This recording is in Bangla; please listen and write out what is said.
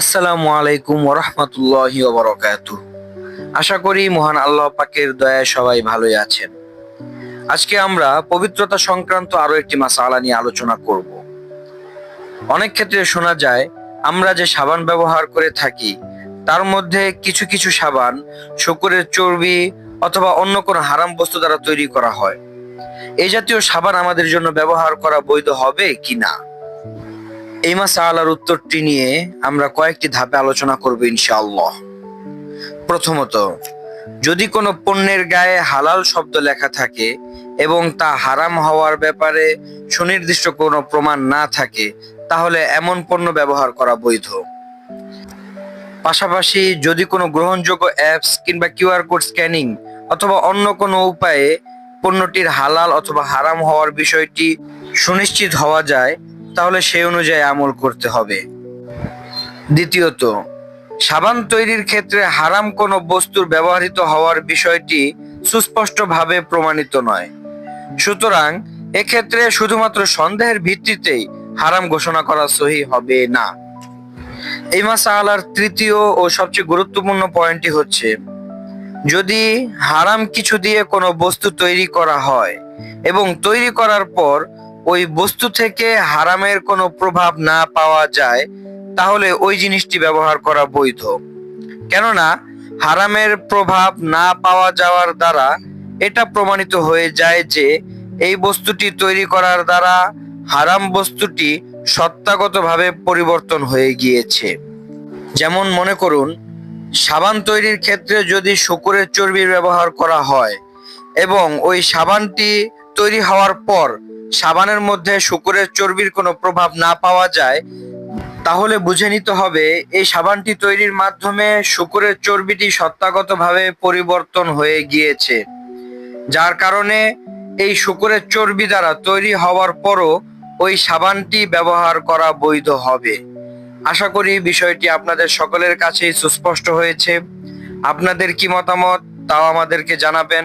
আসসালামু আলাইকুম ওরহমতুল্লাহ বরকাত আশা করি মহান আল্লাহ পাকের দয়ায় সবাই ভালোই আছেন। আজকে আমরা পবিত্রতা সংক্রান্ত আরও একটি মাসালা নিয়ে আলোচনা করব। অনেক ক্ষেত্রে শোনা যায়, আমরা যে সাবান ব্যবহার করে থাকি, তার মধ্যে কিছু কিছু সাবান শুকুরের চর্বি অথবা অন্য কোনো হারাম বস্তু দ্বারা তৈরি করা হয়। এই জাতীয় সাবান আমাদের জন্য ব্যবহার করা বৈধ হবে কি না? এই মাসালার উত্তরটি নিয়ে আমরা কয়েকটি ধাপে আলোচনা করব ইনশাআল্লাহ। প্রথমত, যদি কোনো পণ্যের গায়ে হালাল শব্দ লেখা থাকে এবং তা হারাম হওয়ার ব্যাপারে সুনির্দিষ্ট কোনো প্রমাণ না থাকে, তাহলে এমন পণ্য ব্যবহার করা বৈধ। পাশাপাশি যদি কোনো গ্রহণযোগ্য অ্যাপস কিংবা কিউআর কোড স্ক্যানিং অথবা অন্য কোনো উপায়ে পণ্যটির হালাল অথবা হারাম হওয়ার বিষয়টি সুনিশ্চিত হওয়া যায় তাহলে সেই অনুযায়ী আমল করতে হবে। দ্বিতীয়ত, সাবান তৈরির ক্ষেত্রে হারাম কোনো বস্তুর ব্যবহৃত হওয়ার বিষয়টি সুস্পষ্টভাবে প্রমাণিত নয়। সুতরাং, এক্ষেত্রে শুধুমাত্র সন্দেহের ভিত্তিতেই হারাম ঘোষণা করা সহি হবে না। এই মাসালার তৃতীয় ও সবচেয়ে গুরুত্বপূর্ণ পয়েন্টটি হচ্ছে, যদি হারাম কিছু দিয়ে কোনো বস্তু তৈরি করা হয় এবং তৈরি করার পর ওই বস্তু থেকে হারামের কোনো প্রভাব না পাওয়া যায়, তাহলে ওই জিনিসটি ব্যবহার করা বৈধ। কেননা, হারামের প্রভাব না পাওয়া যাওয়ার দ্বারা এটা প্রমাণিত হয়ে যায় যে এই বস্তুটি তৈরি করার দ্বারা হারাম বস্তুটি সত্তাগতভাবে পরিবর্তন হয়ে গিয়েছে। যেমন মনে করুন, সাবান তৈরির ক্ষেত্রে যদি শুকুরের চর্বির ব্যবহার করা হয় এবং ওই সাবানটি তৈরি হওয়ার পর সাবানের মধ্যে শুকুরের চর্বির কোনো প্রভাব না পাওয়া যায়, তাহলে বুঝে নিতে হবে এই সাবানটি তৈরির মাধ্যমে শুকুরের চর্বিটি সত্তাগতভাবে পরিবর্তন হয়ে গিয়েছে। যার কারণে এই শুকুরের চর্বি দ্বারা তৈরি হওয়ার পরও ওই সাবানটি ব্যবহার করা বৈধ হবে। আশা করি বিষয়টি আপনাদের সকলের কাছেই সুস্পষ্ট হয়েছে। আপনাদের কি মতামত, তাও আমাদেরকে জানাবেন।